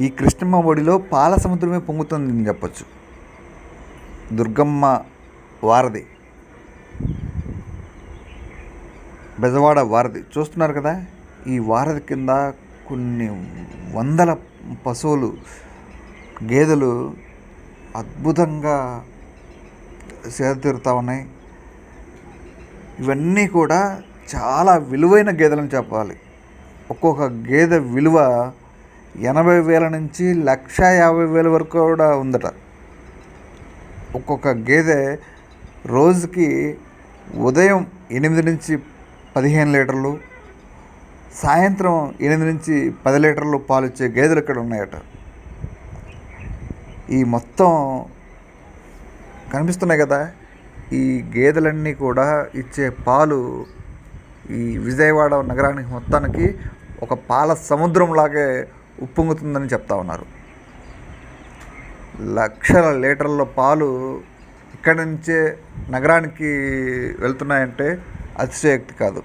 ఈ కృష్ణమ్మ ఒడిలో పాల సముద్రమే పొంగుతుందని చెప్పచ్చు. దుర్గమ్మ వారధి. బెజవాడ వారధి. చూస్తున్నారు కదా ఈ వారధి కింద కొన్ని వందల పశువులు గేదెలు అద్భుతంగా సేద తీరుతూ ఉన్నాయి. ఇవన్నీ కూడా చాలా విలువైన గేదెలను చెప్పాలి. ఒక్కొక్క గేదె విలువ ఎనభై వేల నుంచి లక్ష యాభై వేల వరకు కూడా ఉందట. ఒక్కొక్క గేదె రోజుకి ఉదయం ఎనిమిది నుంచి పదిహేను లీటర్లు సాయంత్రం ఎనిమిది నుంచి పది లీటర్లు పాలు ఇచ్చే గేదెలు ఇక్కడ ఉన్నాయట. ఈ మొత్తం కనిపిస్తున్నాయి కదా ఈ గేదెలన్నీ కూడా ఇచ్చే పాలు ఈ విజయవాడ నగరానికి మొత్తానికి ఒక పాల సముద్రంలాగే ఉప్పొంగుతుందని చెప్తా ఉన్నారు. లక్షల లీటర్ల పాలు ఇక్కడి నుంచే నగరానికి వెళ్తున్నాయంటే అతిశయోక్తి కాదు.